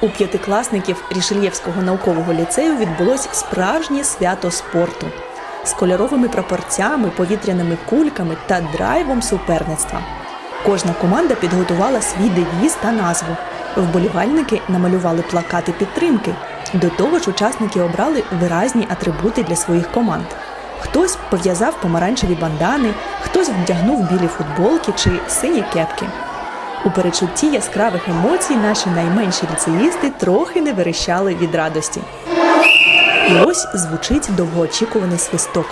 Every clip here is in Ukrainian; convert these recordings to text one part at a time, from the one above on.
У п'ятикласників Рішельєвського наукового ліцею відбулось справжнє свято спорту з кольоровими прапорцями, повітряними кульками та драйвом суперництва. Кожна команда підготувала свій девіз та назву. Вболівальники намалювали плакати підтримки. До того ж, учасники обрали виразні атрибути для своїх команд. Хтось пов'язав помаранчеві бандани, хтось вдягнув білі футболки чи сині кепки. У перечутті яскравих емоцій наші найменші ліцеїсти трохи не верещали від радості. І ось звучить довгоочікуваний свисток.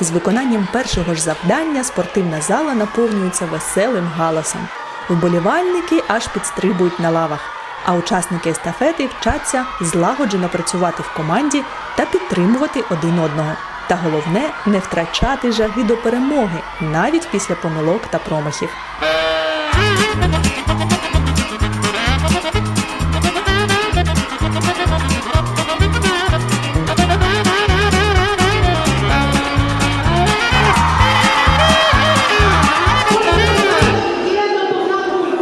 З виконанням першого ж завдання спортивна зала наповнюється веселим галасом. Вболівальники аж підстрибують на лавах, а учасники естафети вчаться злагоджено працювати в команді та підтримувати один одного. Та головне не втрачати жаги до перемоги навіть після помилок та промахів.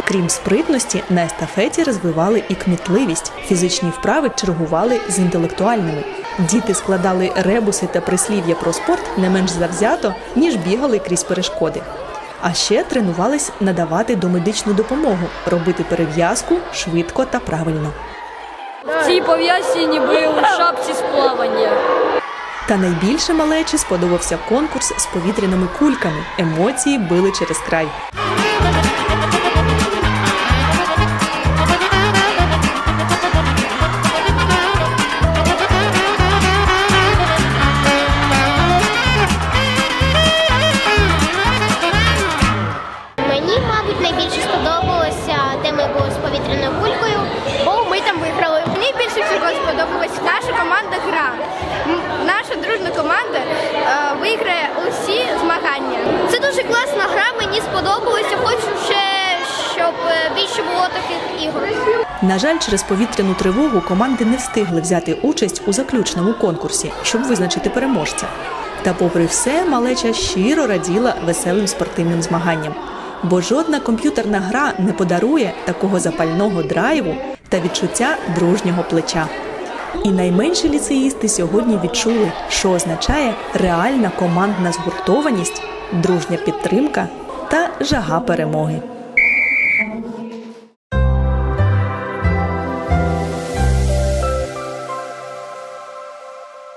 Крім спритності, на естафеті розвивали і кмітливість. Фізичні вправи чергували з інтелектуальними. Діти складали ребуси та прислів'я про спорт не менш завзято, ніж бігали крізь перешкоди. А ще тренувались надавати домедичну допомогу, робити перев'язку швидко та правильно. В цій пов'язці ніби у шапці з плавання. Та найбільше малечі сподобався конкурс з повітряними кульками. Емоції били через край. Дружна команда е, виграє усі змагання. Це дуже класна гра, мені сподобалося. Хочу ще, щоб е, більше було таких ігор. На жаль, через повітряну тривогу команди не встигли взяти участь у заключному конкурсі, щоб визначити переможця. Та, попри все, малеча щиро раділа веселим спортивним змаганням. Бо жодна комп'ютерна гра не подарує такого запального драйву та відчуття дружнього плеча. І найменші ліцеїсти сьогодні відчули, що означає реальна командна згуртованість, дружня підтримка та жага перемоги.